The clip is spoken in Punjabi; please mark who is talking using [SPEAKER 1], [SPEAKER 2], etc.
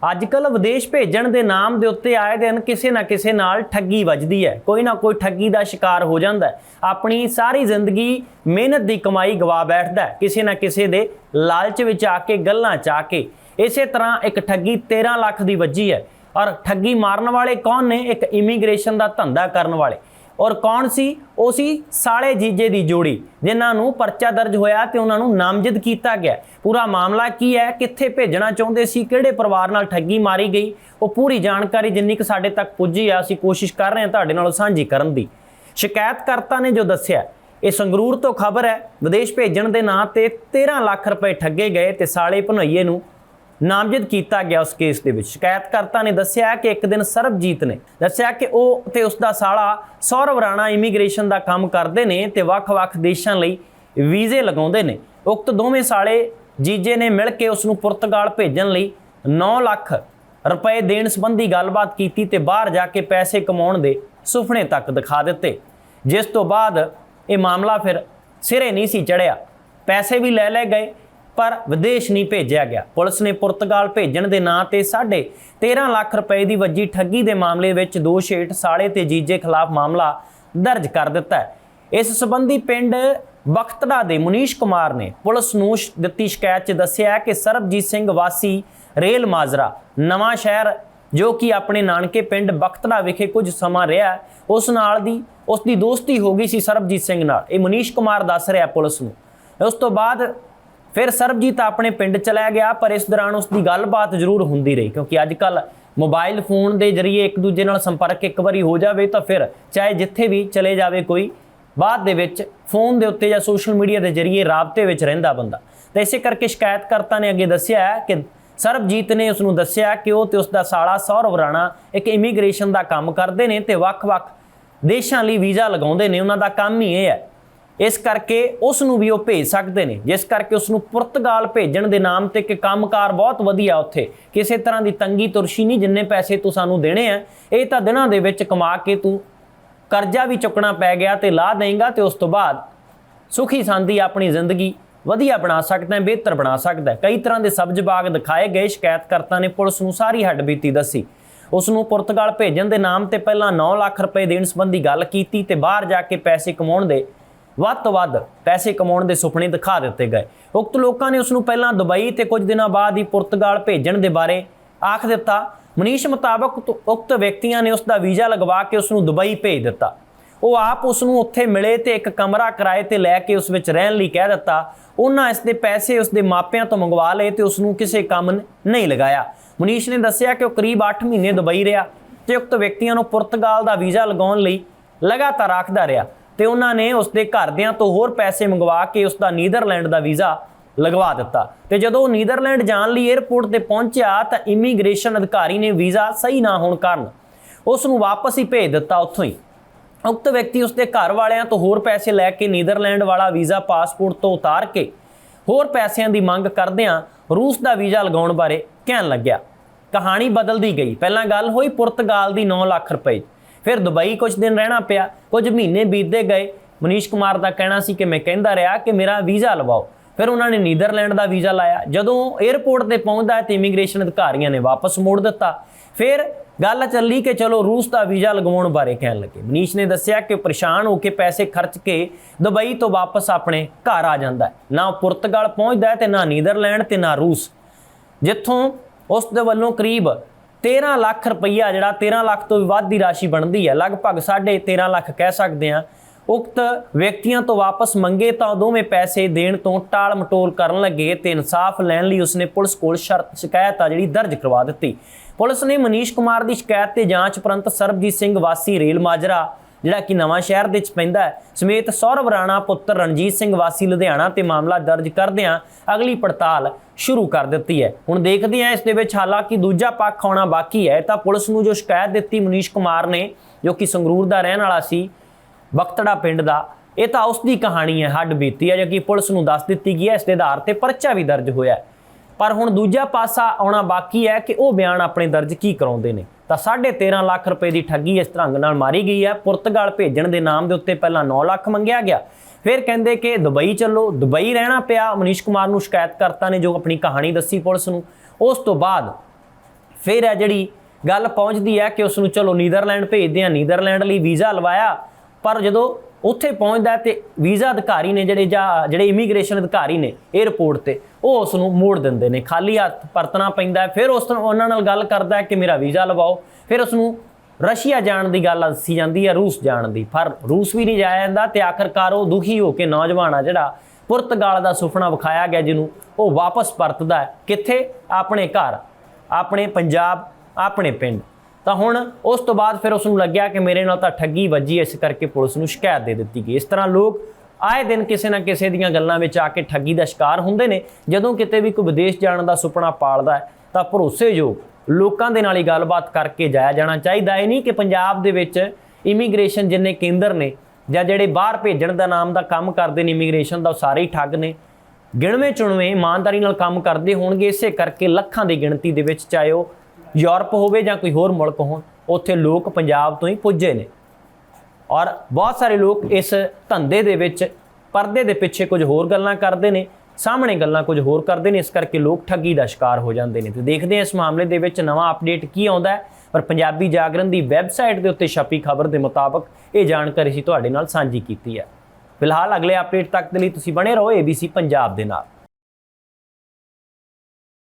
[SPEAKER 1] ਅੱਜ ਕੱਲ ਵਿਦੇਸ਼ ਭੇਜਣ ਦੇ ਨਾਮ ਦੇ ਉੱਤੇ ਆਏ ਦਿਨ ਕਿਸੇ ਨਾ ਕਿਸੇ ਨਾਲ ਠੱਗੀ ਵੱਜਦੀ ਹੈ। ਕੋਈ ਨਾ ਕੋਈ ਠੱਗੀ ਦਾ ਸ਼ਿਕਾਰ ਹੋ ਜਾਂਦਾ ਆਪਣੀ ਸਾਰੀ ਜ਼ਿੰਦਗੀ ਮਿਹਨਤ ਦੀ ਕਮਾਈ ਗਵਾ ਬੈਠਦਾ ਕਿਸੇ ਨਾ ਕਿਸੇ ਦੇ ਲਾਲਚ ਵਿੱਚ ਆ ਕੇ, ਗੱਲਾਂ ਚ ਆ ਕੇ। ਇਸੇ ਤਰ੍ਹਾਂ ਇੱਕ ਠੱਗੀ 13 ਲੱਖ ਦੀ ਵੱਜੀ ਹੈ। ਔਰ ਠੱਗੀ ਮਾਰਨ ਵਾਲੇ ਕੌਣ ਨੇ? ਇੱਕ ਇਮੀਗ੍ਰੇਸ਼ਨ ਦਾ ਧੰਦਾ ਕਰਨ ਵਾਲੇ। ਔਰ ਕੌਣ ਸੀ? ਉਹ ਸੀ ਸਾਲੇ ਜੀਜੇ ਦੀ ਜੋੜੀ, ਜਿਨ੍ਹਾਂ ਨੂੰ ਪਰਚਾ ਦਰਜ ਹੋਇਆ ਤੇ ਉਹਨਾਂ ਨੂੰ ਨਾਮਜ਼ਦ ਕੀਤਾ ਗਿਆ। ਪੂਰਾ ਮਾਮਲਾ ਕੀ ਹੈ? ਕਿੱਥੇ ਭੇਜਣਾ ਚਾਹੁੰਦੇ ਸੀ? ਕਿਹੜੇ ਪਰਿਵਾਰ ਨਾਲ ਠੱਗੀ ਮਾਰੀ ਗਈ? ਉਹ ਪੂਰੀ ਜਾਣਕਾਰੀ ਜਿੰਨੀ ਕਿ ਸਾਡੇ ਤੱਕ ਪੁੱਜੀ ਆ, ਅਸੀਂ ਕੋਸ਼ਿਸ਼ ਕਰ ਰਹੇ ਹਾਂ ਤੁਹਾਡੇ ਨਾਲ ਸਾਂਝੀ ਕਰਨ ਦੀ। ਸ਼ਿਕਾਇਤਕਰਤਾ ਨੇ ਜੋ ਦੱਸਿਆ, ਇਹ ਸੰਗਰੂਰ ਤੋਂ ਖਬਰ ਹੈ। ਵਿਦੇਸ਼ ਭੇਜਣ ਦੇ ਨਾਂ ਤੇ 13 ਲੱਖ ਰੁਪਏ ਠੱਗੇ ਗਏ ਤੇ ਸਾਲੇ ਭਨੋਈਏ ਨੂੰ ਨਾਮਜ਼ਦ ਕੀਤਾ ਗਿਆ ਉਸ ਕੇਸ ਦੇ ਵਿੱਚ। ਸ਼ਿਕਾਇਤਕਰਤਾ ਨੇ ਦੱਸਿਆ ਕਿ ਇੱਕ ਦਿਨ ਸਰਬਜੀਤ ਨੇ ਦੱਸਿਆ ਕਿ ਉਹ ਤੇ ਉਸ ਦਾ ਸਾਲਾ ਸੌਰਵ ਰਾਣਾ ਇਮੀਗ੍ਰੇਸ਼ਨ ਦਾ ਕੰਮ ਕਰਦੇ ਨੇ ਤੇ ਵੱਖ-ਵੱਖ ਦੇਸ਼ਾਂ ਲਈ ਵੀਜ਼ੇ ਲਗਾਉਂਦੇ ਨੇ। ਉਕਤ ਦੋਵੇਂ ਸਾਲੇ ਜੀਜੇ ਨੇ ਮਿਲ ਕੇ ਉਸ ਨੂੰ ਪੁਰਤਗਾਲ ਭੇਜਣ ਲਈ 9 ਲੱਖ ਰੁਪਏ ਦੇਣ ਸੰਬੰਧੀ ਗੱਲਬਾਤ ਕੀਤੀ ਤੇ ਬਾਹਰ ਜਾ ਕੇ ਪੈਸੇ ਕਮਾਉਣ ਦੇ ਸੁਪਨੇ ਤੱਕ ਦਿਖਾ ਦਿੱਤੇ। ਜਿਸ ਤੋਂ ਬਾਅਦ ਇਹ ਮਾਮਲਾ ਫਿਰ ਸਿਰੇ ਨਹੀਂ ਸੀ ਚੜਿਆ। ਪੈਸੇ ਵੀ ਲੈ ਲਏ ਗਏ ਪਰ ਵਿਦੇਸ਼ ਨਹੀਂ ਭੇਜਿਆ ਗਿਆ। ਪੁਲਿਸ ਨੇ ਪੁਰਤਗਾਲ ਭੇਜਣ ਦੇ ਨਾਂ ਤੇ 13.5 ਲੱਖ ਰੁਪਏ ਦੀ ਵੱਜੀ ਠੱਗੀ ਦੇ ਮਾਮਲੇ ਵਿੱਚ ਦੋਸ਼ ਹੇਠ ਸਾਲੇ ਤੇ ਜੀਜੇ ਖਿਲਾਫ ਮਾਮਲਾ ਦਰਜ ਕਰ ਦਿੱਤਾ ਹੈ। ਇਸ ਸੰਬੰਧੀ ਪਿੰਡ ਬਖਤੜਾ ਦੇ ਮੁਨੀਸ਼ ਕੁਮਾਰ ਨੇ ਪੁਲਿਸ ਨੂੰ ਸ਼- ਦਿੱਤੀ ਸ਼ਿਕਾਇਤ 'ਚ ਦੱਸਿਆ ਕਿ ਸਰਬਜੀਤ ਸਿੰਘ ਵਾਸੀ ਰੇਲ ਮਾਜਰਾ, ਨਵਾਂ ਸ਼ਹਿਰ ਜੋ ਕਿ ਆਪਣੇ ਨਾਨਕੇ ਪਿੰਡ ਬਖਤੜਾ ਵਿਖੇ ਕੁਝ ਸਮਾਂ ਰਿਹਾ, ਉਸ ਨਾਲ ਦੀ ਉਸ ਦੀ ਦੋਸਤੀ ਹੋ ਗਈ ਸੀ ਸਰਬਜੀਤ ਸਿੰਘ ਨਾਲ। ਇਹ ਮੁਨੀਸ਼ ਕੁਮਾਰ ਦੱਸ ਰਿਹਾ ਪੁਲਿਸ ਨੂੰ। ਉਸ ਤੋਂ ਬਾਅਦ ਫਿਰ ਸਰਬਜੀਤ ਆਪਣੇ ਪਿੰਡ ਚਲਾ ਗਿਆ, ਪਰ ਇਸ ਦੌਰਾਨ ਉਸ ਦੀ ਗੱਲਬਾਤ ਜ਼ਰੂਰ ਹੁੰਦੀ ਰਹੀ, ਕਿਉਂਕਿ ਅੱਜ ਕੱਲ ਮੋਬਾਈਲ ਫੋਨ ਦੇ ਜ਼ਰੀਏ ਇੱਕ ਦੂਜੇ ਨਾਲ ਸੰਪਰਕ ਇੱਕ ਵਾਰੀ ਹੋ ਜਾਵੇ ਤਾਂ ਫਿਰ ਚਾਹੇ ਜਿੱਥੇ ਵੀ ਚਲੇ ਜਾਵੇ ਕੋਈ, ਬਾਅਦ ਦੇ ਵਿੱਚ ਫੋਨ ਦੇ ਉੱਤੇ ਜਾਂ ਸੋਸ਼ਲ ਮੀਡੀਆ ਦੇ ਜ਼ਰੀਏ ਰਾਬਤੇ ਵਿੱਚ ਰਹਿੰਦਾ ਬੰਦਾ। ਤਾਂ ਇਸੇ ਕਰਕੇ ਸ਼ਿਕਾਇਤਕਰਤਾ ਨੇ ਅੱਗੇ ਦੱਸਿਆ ਹੈ ਕਿ ਸਰਬਜੀਤ ਨੇ ਉਸ ਨੂੰ ਦੱਸਿਆ ਕਿ ਉਹ ਤੇ ਉਸ ਦਾ ਸਾਲਾ ਸੌਰਵ ਰਾਣਾ ਇੱਕ ਇਮੀਗ੍ਰੇਸ਼ਨ ਦਾ ਕੰਮ ਕਰਦੇ ਨੇ ਤੇ ਵੱਖ-ਵੱਖ ਦੇਸ਼ਾਂ ਲਈ ਵੀਜ਼ਾ ਲਗਾਉਂਦੇ ਨੇ। ਉਹਨਾਂ ਦਾ ਕੰਮ ਹੀ ਇਹ ਹੈ ਇਸ ਕਰਕੇ ਉਸ ਨੂੰ ਵੀ ਉਹ ਭੇਜ ਸਕਦੇ ਨੇ। ਜਿਸ ਕਰਕੇ ਉਸ ਨੂੰ ਪੁਰਤਗਾਲ ਭੇਜਣ ਦੇ ਨਾਮ ਤੇ ਕਿ ਕੰਮਕਾਰ ਬਹੁਤ ਵਧੀਆ ਉੱਥੇ। ਕਿਸੇ ਤਰ੍ਹਾਂ ਦੀ ਤੰਗੀ ਤੁਰਸ਼ੀ ਨਹੀਂ, ਜਿੰਨੇ ਪੈਸੇ ਤੂੰ ਸਾਨੂੰ ਦੇਣੇ ਆ, ਇਹ ਤਾਂ ਦਿਨਾਂ ਦੇ ਵਿੱਚ ਕਮਾ ਕੇ ਤੂੰ ਕਰਜ਼ਾ ਵੀ ਚੁੱਕਣਾ ਪੈ ਗਿਆ ਤੇ ਲਾ ਦੇਂਗਾ ਤੇ ਉਸ ਤੋਂ ਬਾਅਦ ਸੁਖੀ ਸੰਦੀ ਆਪਣੀ ਜ਼ਿੰਦਗੀ ਵਧੀਆ ਬਣਾ ਸਕਦਾ ਹੈ, ਬਿਹਤਰ ਬਣਾ ਸਕਦਾ ਹੈ। ਕਈ ਤਰ੍ਹਾਂ ਦੇ ਸਬਜ਼ ਬਾਗ ਦਿਖਾਏ ਗਏ, ਸ਼ਿਕਾਇਤਕਰਤਾ ਨੇ ਪੁਲਿਸ ਨੂੰ ਸਾਰੀ ਹੱਡਬੀਤੀ ਦੱਸੀ। ਉਸ ਨੂੰ ਪੁਰਤਗਾਲ ਭੇਜਣ ਦੇ ਨਾਮ ਤੇ ਪਹਿਲਾਂ 9 ਲੱਖ ਰੁਪਏ ਦੇਣ ਸੰਬੰਧੀ ਗੱਲ ਕੀਤੀ ਤੇ ਬਾਹਰ ਜਾ ਕੇ ਪੈਸੇ ਕਮਾਉਣ ਦੇ ਵੱਧ ਤੋਂ ਵੱਧ ਪੈਸੇ ਕਮਾਉਣ ਦੇ ਸੁਪਨੇ ਦਿਖਾ ਦਿੱਤੇ ਗਏ। ਉਕਤ ਲੋਕਾਂ ਨੇ ਉਸ ਨੂੰ ਪਹਿਲਾਂ ਦੁਬਈ ਤੇ ਕੁਝ ਦਿਨਾਂ ਬਾਅਦ ਹੀ ਪੁਰਤਗਾਲ ਭੇਜਣ ਦੇ ਬਾਰੇ ਆਖ ਦਿੱਤਾ। ਮਨੀਸ਼ ਮੁਤਾਬਕ ਉਕਤ- ਵਿਅਕਤੀਆਂ ਨੇ ਉਸ ਦਾ ਵੀਜ਼ਾ ਲਗਵਾ ਕੇ ਉਸ ਨੂੰ ਦੁਬਈ ਭੇਜ ਦਿੱਤਾ। ਉਹ ਆਪ ਉਸ ਨੂੰ ਉੱਥੇ ਮਿਲੇ ਤੇ ਇੱਕ ਕਮਰਾ ਕਿਰਾਏ ਤੇ ਲੈ ਕੇ ਉਸ ਵਿੱਚ ਰਹਿਣ ਲਈ ਕਹਿ ਦਿੱਤਾ। ਉਹਨਾਂ ਇਸ ਦੇ ਪੈਸੇ ਉਸ ਦੇ ਮਾਪਿਆਂ ਤੋਂ ਮੰਗਵਾ ਲਏ ਤੇ ਉਸ ਨੂੰ ਕਿਸੇ ਕੰਮ ਨਹੀਂ ਲਗਾਇਆ। ਮਨੀਸ਼ ਨੇ ਦੱਸਿਆ ਕਿ ਉਹ ਕਰੀਬ 8 ਮਹੀਨੇ ਦੁਬਈ ਰਿਹਾ ਤੇ ਉਕਤ ਵਿਅਕਤੀਆਂ ਨੂੰ ਪੁਰਤਗਾਲ ਦਾ ਵੀਜ਼ਾ ਲਗਾਉਣ ਲਈ ਲਗਾਤਾਰ ਆਖਦਾ ਰਿਹਾ। ਤੇ ਉਹਨਾਂ ਨੇ ਉਸਦੇ ਘਰਦਿਆਂ ਤੋਂ ਹੋਰ ਪੈਸੇ ਮੰਗਵਾ ਕੇ ਉਸਦਾ ਨੀਦਰਲੈਂਡ ਦਾ ਵੀਜ਼ਾ ਲਗਵਾ ਦਿੱਤਾ। ਤੇ ਜਦੋਂ ਉਹ ਨੀਦਰਲੈਂਡ ਜਾਣ ਲਈ 에ਅਰਪੋਰਟ ਤੇ ਪਹੁੰਚਿਆ ਤਾਂ ਇਮੀਗ੍ਰੇਸ਼ਨ ਅਧਿਕਾਰੀ ਨੇ ਵੀਜ਼ਾ ਸਹੀ ਨਾ ਹੋਣ ਕਾਰਨ ਉਸ ਨੂੰ ਵਾਪਸ ਹੀ ਭੇਜ ਦਿੱਤਾ ਉੱਥੋਂ ਹੀ। ਉਕਤ ਵਿਅਕਤੀ ਉਸਦੇ ਘਰ ਵਾਲਿਆਂ ਤੋਂ ਹੋਰ ਪੈਸੇ ਲੈ ਕੇ ਨੀਦਰਲੈਂਡ ਵਾਲਾ ਵੀਜ਼ਾ ਪਾਸਪੋਰਟ ਤੋਂ ਉਤਾਰ ਕੇ ਹੋਰ ਪੈਸਿਆਂ ਦੀ ਮੰਗ ਕਰਦਿਆਂ ਰੂਸ ਦਾ ਵੀਜ਼ਾ ਲਗਾਉਣ ਬਾਰੇ ਕਹਿਣ ਲੱਗਿਆ। ਕਹਾਣੀ ਬਦਲਦੀ ਗਈ। ਪਹਿਲਾਂ ਗੱਲ ਹੋਈ ਪੁਰਤਗਾਲ ਦੀ 9 ਲੱਖ ਰੁਪਏ। ਫਿਰ ਦੁਬਈ ਕੁਝ ਦਿਨ ਰਹਿਣਾ ਪਿਆ। ਕੁਝ ਮਹੀਨੇ ਬੀਤਦੇ ਗਏ। ਮਨੀਸ਼ ਕੁਮਾਰ ਦਾ ਕਹਿਣਾ ਸੀ ਕਿ ਮੈਂ ਕਹਿੰਦਾ ਰਿਹਾ ਕਿ ਮੇਰਾ ਵੀਜ਼ਾ ਲਵਾਓ। ਫਿਰ ਉਹਨਾਂ ਨੇ ਨੀਦਰਲੈਂਡ ਦਾ ਵੀਜ਼ਾ ਲਾਇਆ। ਜਦੋਂ 에ਅਰਪੋਰਟ ਤੇ ਪਹੁੰਚਦਾ, ਤੇ ਇਮੀਗ੍ਰੇਸ਼ਨ ਅਧਿਕਾਰੀਆਂ ਨੇ ਵਾਪਸ ਮੋੜ ਦਿੱਤਾ। ਫਿਰ ਗੱਲ ਚੱਲੀ ਕਿ ਚਲੋ ਰੂਸ ਦਾ ਵੀਜ਼ਾ ਲਗਵਾਉਣ ਬਾਰੇ ਕਹਿਣ ਲੱਗੇ। ਮਨੀਸ਼ ਨੇ ਦੱਸਿਆ ਕਿ ਪਰੇਸ਼ਾਨ ਹੋ ਕੇ ਪੈਸੇ ਖਰਚ ਕੇ ਦੁਬਈ ਤੋਂ ਵਾਪਸ ਆਪਣੇ ਘਰ ਆ ਜਾਂਦਾ ਨਾ ਉਹ ਪੁਰਤਗਾਲ ਪਹੁੰਚਦਾ ਹੈ ਤੇ ਨਾ ਨੀਦਰਲੈਂਡ ਤੇ ਨਾ ਰੂਸ। ਜਿੱਥੋਂ ਉਸ ਦੇ ਵੱਲੋਂ ਕਰੀਬ 13 ਲੱਖ ਰੁਪਈਆ ਜਿਹੜਾ 13 ਲੱਖ ਤੋਂ ਵੀ ਵੱਧ ਦੀ ਰਾਸ਼ੀ ਬਣਦੀ ਹੈ, ਲਗਭਗ 13.5 ਲੱਖ ਕਹਿ ਸਕਦੇ ਹਾਂ। ਉਕਤ ਵਿਅਕਤੀਆਂ ਤੋਂ ਵਾਪਸ ਮੰਗੇ ਤਾਂ ਦੋਵੇਂ ਪੈਸੇ ਦੇਣ ਤੋਂ ਟਾਲ ਮਟੋਲ ਕਰਨ ਲੱਗੇ ਤੇ ਇਨਸਾਫ ਲੈਣ ਲਈ ਉਸਨੇ ਪੁਲਿਸ ਕੋਲ ਸ਼ਰਤ ਸ਼ਿਕਾਇਤ ਆ ਜਿਹੜੀ ਦਰਜ ਕਰਵਾ ਦਿੱਤੀ। ਪੁਲਿਸ ਨੇ ਮਨੀਸ਼ ਕੁਮਾਰ ਦੀ ਸ਼ਿਕਾਇਤ ਤੇ ਜਾਂਚ ਉਪਰੰਤ ਸਰਬਜੀਤ ਸਿੰਘ ਵਾਸੀ ਰੇਲ ਮਾਜਰਾ ਜਿਹੜਾ ਕਿ ਨਵਾਂ ਸ਼ਹਿਰ ਦੇ ਵਿੱਚ ਪੈਂਦਾ ਹੈ। ਸਮੇਤ ਸੌਰਵ ਰਾਣਾ ਪੁੱਤਰ ਰਣਜੀਤ ਸਿੰਘ ਵਾਸੀ ਲੁਧਿਆਣਾ ਤੇ ਮਾਮਲਾ ਦਰਜ ਕਰਦਿਆਂ ਅਗਲੀ ਪੜਤਾਲ ਸ਼ੁਰੂ ਕਰ ਦਿੱਤੀ ਹੈ। ਹੁਣ ਦੇਖਦੇ ਹਾਂ ਇਸ ਦੇ ਵਿੱਚ ਹਾਲਾਂਕਿ ਦੂਜਾ ਪੱਖ ਆਉਣਾ ਬਾਕੀ ਹੈ ਤਾਂ ਪੁਲਿਸ ਨੂੰ ਜੋ ਸ਼ਿਕਾਇਤ ਦਿੱਤੀ ਮਨੀਸ਼ ਕੁਮਾਰ ਨੇ, ਜੋ ਕਿ ਸੰਗਰੂਰ ਦਾ ਰਹਿਣ ਵਾਲਾ ਸੀ ਬਖਤੜਾ ਪਿੰਡ ਦਾ, ਇਹ ਤਾਂ ਉਸ ਦੀ ਕਹਾਣੀ ਹੈ, ਹੱਡ ਬੀਤੀ ਹੈ ਜੋ ਕਿ ਪੁਲਿਸ ਨੂੰ ਦੱਸ ਦਿੱਤੀ ਗਈ ਹੈ। ਇਸ ਦੇ ਆਧਾਰ ਤੇ ਪਰਚਾ ਵੀ ਦਰਜ ਹੋਇਆ ਪਰ ਹੁਣ ਦੂਜਾ ਪਾਸਾ ਆਉਣਾ ਬਾਕੀ ਹੈ ਕਿ ਉਹ ਬਿਆਨ ਆਪਣੇ ਦਰਜ ਕੀ ਕਰਾਉਂਦੇ ਨੇ। ਤਾਂ 13.5 ਲੱਖ ਰੁਪਏ ਦੀ ਠੱਗੀ ਇਸ ਤਰ੍ਹਾਂ ਨਾਲ ਮਾਰੀ ਗਈ ਹੈ। ਪੁਰਤਗਾਲ ਭੇਜਣ ਦੇ ਨਾਮ ਦੇ ਉੱਤੇ ਪਹਿਲਾਂ 9 ਲੱਖ ਮੰਗਿਆ ਗਿਆ। ਫਿਰ ਕਹਿੰਦੇ ਕਿ ਦੁਬਈ ਚੱਲੋ, ਦੁਬਈ ਰਹਿਣਾ ਪਿਆ। ਮਨੀਸ਼ ਕੁਮਾਰ ਨੂੰ ਸ਼ਿਕਾਇਤਕਰਤਾ ਨੇ ਜੋ ਆਪਣੀ ਕਹਾਣੀ ਦੱਸੀ ਪੁਲਿਸ ਨੂੰ। ਉਸ ਤੋਂ ਬਾਅਦ ਫਿਰ ਹੈ ਜਿਹੜੀ ਗੱਲ ਪਹੁੰਚਦੀ ਹੈ ਕਿ ਉਸ ਨੂੰ ਚਲੋ ਨੀਦਰਲੈਂਡ ਭੇਜਦੇ ਆ ਨੀਦਰਲੈਂਡ ਲਈ ਵੀਜ਼ਾ ਲਵਾਇਆ। ਪਰ ਜਦੋਂ ਉੱਥੇ ਪਹੁੰਚਦਾ ਹੈ ਤੇ ਵੀਜ਼ਾ ਅਧਿਕਾਰੀ ਨੇ ਜਿਹੜੇ ਜਾਂ ਜਿਹੜੇ ਇਮੀਗ੍ਰੇਸ਼ਨ ਅਧਿਕਾਰੀ ਨੇ 에ਅਰਪੋਰਟ ਤੇ, ਉਹ ਉਸ ਨੂੰ ਮੋੜ ਦਿੰਦੇ ਨੇ। ਖਾਲੀ ਹੱਥ ਪਰਤਣਾ ਪੈਂਦਾ ਫਿਰ ਉਸ ਤੋਂ ਉਹਨਾਂ ਨਾਲ ਗੱਲ ਕਰਦਾ ਕਿ ਮੇਰਾ ਵੀਜ਼ਾ ਲਵਾਓ। ਫਿਰ ਉਸ ਨੂੰ ਰਸ਼ੀਆ ਜਾਣ ਦੀ ਗੱਲ ਦੱਸੀ ਜਾਂਦੀ ਹੈ, ਰੂਸ ਜਾਣ ਦੀ। ਪਰ ਰੂਸ ਵੀ ਨਹੀਂ ਜਾਇਆ ਜਾਂਦਾ ਤੇ ਆਖਰਕਾਰ ਉਹ ਦੁਖੀ ਹੋ ਕੇ ਨੌਜਵਾਨ ਆ ਜਿਹੜਾ ਪੁਰਤਗਾਲ ਦਾ ਸੁਪਨਾ ਵਿਖਾਇਆ ਗਿਆ, ਜਿਹਨੂੰ ਉਹ ਵਾਪਸ ਪਰਤਦਾ ਕਿੱਥੇ? ਆਪਣੇ ਘਰ, ਆਪਣੇ ਪੰਜਾਬ, ਆਪਣੇ ਪਿੰਡ। ਤਾਂ ਹੁਣ ਉਸ ਤੋਂ ਬਾਅਦ ਫਿਰ ਉਸ ਨੂੰ ਲੱਗਿਆ ਕਿ ਮੇਰੇ ਨਾਲ ਤਾਂ ਠੱਗੀ ਵੱਜੀ, ਇਸ ਕਰਕੇ ਪੁਲਿਸ ਨੂੰ ਸ਼ਿਕਾਇਤ ਦੇ ਦਿੱਤੀ ਗਈ। ਇਸ ਤਰ੍ਹਾਂ ਲੋਕ ਆਏ ਦਿਨ ਕਿਸੇ ਨਾ ਕਿਸੇ ਦੀਆਂ ਗੱਲਾਂ ਵਿੱਚ ਆ ਕੇ ਠੱਗੀ ਦਾ ਸ਼ਿਕਾਰ ਹੁੰਦੇ ਨੇ। ਜਦੋਂ ਕਿਤੇ ਵੀ ਕੋਈ ਵਿਦੇਸ਼ ਜਾਣ ਦਾ ਸੁਪਨਾ ਪਾਲਦਾ ਹੈ, ਤਾਂ ਭਰੋਸੇਯੋਗ ਲੋਕਾਂ ਦੇ ਨਾਲ ਹੀ ਗੱਲਬਾਤ ਕਰਕੇ ਜਾਇਆ ਜਾਣਾ ਚਾਹੀਦਾ। ਇਹ ਨਹੀਂ ਕਿ ਪੰਜਾਬ ਦੇ ਵਿੱਚ ਇਮੀਗ੍ਰੇਸ਼ਨ ਜਿੰਨੇ ਕੇਂਦਰ ਨੇ ਜਾਂ ਜਿਹੜੇ ਬਾਹਰ ਭੇਜਣ ਦਾ ਨਾਮ ਦਾ ਕੰਮ ਕਰਦੇ ਨੇ, ਇਮੀਗ੍ਰੇਸ਼ਨ ਦਾ ਉਹ ਸਾਰੇ ਹੀ ਠੱਗ ਨੇ। ਗਿਣਵੇਂ ਚੁਣਵੇਂ ਇਮਾਨਦਾਰੀ ਨਾਲ ਕੰਮ ਕਰਦੇ ਹੋਣਗੇ, ਇਸੇ ਕਰਕੇ ਲੱਖਾਂ ਦੀ ਗਿਣਤੀ ਦੇ ਵਿੱਚ ਚਾਹੇ ਉਹ ਯੂਰਪ ਹੋਵੇ ਜਾਂ ਕੋਈ ਹੋਰ ਮੁਲਕ ਹੋਣ, ਉੱਥੇ ਲੋਕ ਪੰਜਾਬ ਤੋਂ ਹੀ ਪੁੱਜੇ ਨੇ। ਔਰ ਬਹੁਤ ਸਾਰੇ ਲੋਕ ਇਸ ਧੰਦੇ ਦੇ ਵਿੱਚ ਪਰਦੇ ਦੇ ਪਿੱਛੇ ਕੁਝ ਹੋਰ ਗੱਲਾਂ ਕਰਦੇ ਨੇ, ਸਾਹਮਣੇ ਗੱਲਾਂ ਕੁਝ ਹੋਰ ਕਰਦੇ ਨੇ, ਇਸ ਕਰਕੇ ਲੋਕ ਠੱਗੀ ਦਾ ਸ਼ਿਕਾਰ ਹੋ ਜਾਂਦੇ ਨੇ। ਤੇ ਦੇਖਦੇ ਹਾਂ ਇਸ ਮਾਮਲੇ ਦੇ ਵਿੱਚ ਨਵਾਂ ਅਪਡੇਟ ਕੀ ਆਉਂਦਾ ਹੈ, ਪਰ ਪੰਜਾਬੀ ਜਾਗਰਣ ਦੀ ਵੈਬਸਾਈਟ ਦੇ ਉੱਤੇ ਛਪੀ ਖਬਰ ਦੇ ਮੁਤਾਬਕ ਇਹ ਜਾਣਕਾਰੀ ਅਸੀਂ ਤੁਹਾਡੇ ਨਾਲ ਸਾਂਝੀ ਕੀਤੀ ਹੈ। ਫਿਲਹਾਲ ਅਗਲੇ ਅਪਡੇਟ ਤੱਕ ਦੇ ਲਈ ਤੁਸੀਂ ਬਣੇ ਰਹੋ ABC ਪੰਜਾਬ ਦੇ ਨਾਲ।